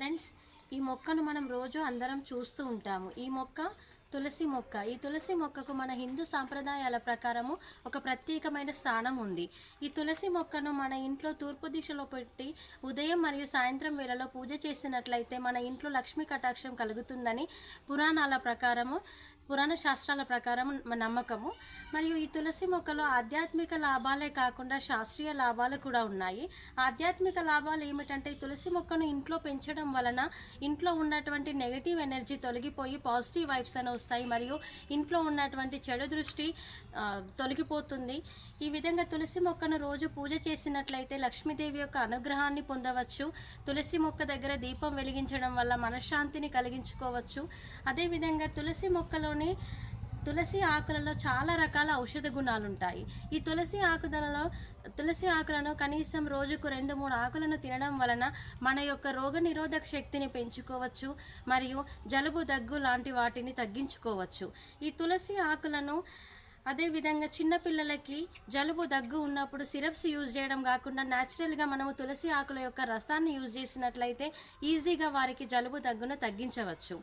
Friends ఈ మొక్కను మనం రోజు అందరం చూస్తూ ఉంటాము. ఈ మొక్క తులసి మొక్క. ఈ తులసి మొక్కకు మన హిందూ సాంప్రదాయాల ప్రకారము ఒక ప్రత్యేకమైన స్థానం ఉంది. ఈ తులసి మొక్కను మన ఇంట్లో తూర్పు దిశలో పెట్టి ఉదయం మరియు సాయంత్రం వేళలో పూజ చేసినట్లయితే మన ఇంట్లో లక్ష్మీ కటాక్షం కలుగుతుందని పురాణాల ప్రకారము పురాణ శాస్త్రాల ప్రకారం నమ్మకము. మరియు ఈ తులసి మొక్కలో ఆధ్యాత్మిక లాభాలే కాకుండా శాస్త్రీయ లాభాలు కూడా ఉన్నాయి. ఆధ్యాత్మిక లాభాలు ఏమిటంటే ఈ తులసి మొక్కను ఇంట్లో పెంచడం వలన ఇంట్లో ఉన్నటువంటి నెగటివ్ ఎనర్జీ తొలగిపోయి పాజిటివ్ వైబ్స్ అని వస్తాయి. మరియు ఇంట్లో ఉన్నటువంటి చెడు దృష్టి తొలగిపోతుంది. ఈ విధంగా తులసి మొక్కను రోజు పూజ చేసినట్లయితే లక్ష్మీదేవి యొక్క అనుగ్రహాన్ని పొందవచ్చు. తులసి మొక్క దగ్గర దీపం వెలిగించడం వల్ల మనశ్శాంతిని కలిగించుకోవచ్చు. అదేవిధంగా తులసి మొక్కలోని తులసి ఆకులలో చాలా రకాల ఔషధ గుణాలు ఉంటాయి ఈ తులసి ఆకులలో తులసి ఆకులను కనీసం రోజుకు రెండు మూడు ఆకులను తినడం వలన మన యొక్క రోగ నిరోధక శక్తిని పెంచుకోవచ్చు మరియు జలుబు దగ్గు లాంటి వాటిని తగ్గించుకోవచ్చు. ఈ తులసి ఆకులను అదేవిధంగా చిన్నపిల్లలకి జలుబు దగ్గు ఉన్నప్పుడు సిరప్స్ యూజ్ చేయడం కాకుండా న్యాచురల్గా మనము తులసి ఆకుల యొక్క రసాన్ని యూజ్ చేసినట్లయితే ఈజీగా వారికి జలుబు దగ్గును తగ్గించవచ్చు.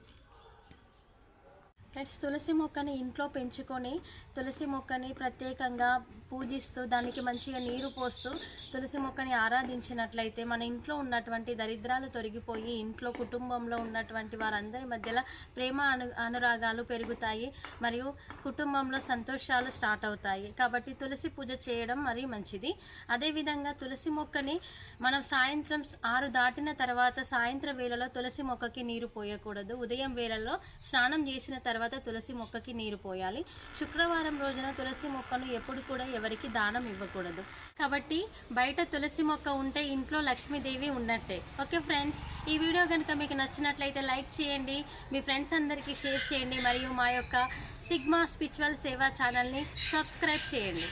ఫ్రెండ్స్ తులసి మొక్కని ఇంట్లో పెంచుకొని తులసి మొక్కని ప్రత్యేకంగా పూజిస్తూ దానికి మంచిగా నీరు పోస్తూ తులసి మొక్కని ఆరాధించినట్లయితే మన ఇంట్లో ఉన్నటువంటి దరిద్రాలు తొలగిపోయి ఇంట్లో కుటుంబంలో ఉన్నటువంటి వారందరి మధ్యలో ప్రేమ అను అనురాగాలు పెరుగుతాయి. మరియు కుటుంబంలో సంతోషాలు స్టార్ట్ అవుతాయి. కాబట్టి తులసి పూజ చేయడం మరీ మంచిది. అదేవిధంగా తులసి మొక్కని మనం సాయంత్రం ఆరు దాటిన తర్వాత సాయంత్రం వేళలో తులసి మొక్కకి నీరు పోయకూడదు. ఉదయం వేళల్లో స్నానం చేసిన తర్వాత తులసి మొక్కకి నీరు పోయాలి. శుక్రవారం రోజున తులసి మొక్కను ఎప్పుడు కూడా ఎవరికి దానం ఇవ్వకూడదు. కాబట్టి బయట తులసి మొక్క ఉంటే ఇంట్లో లక్ష్మీదేవి ఉన్నట్టే. Okay friends? ఈ వీడియో కనుక మీకు నచ్చినట్లయితే లైక్ చేయండి మీ ఫ్రెండ్స్ అందరికీ షేర్ చేయండి మరియు మా యొక్క సిగ్మా స్పిరిచువల్ సేవా ఛానల్ని సబ్స్క్రైబ్ చేయండి.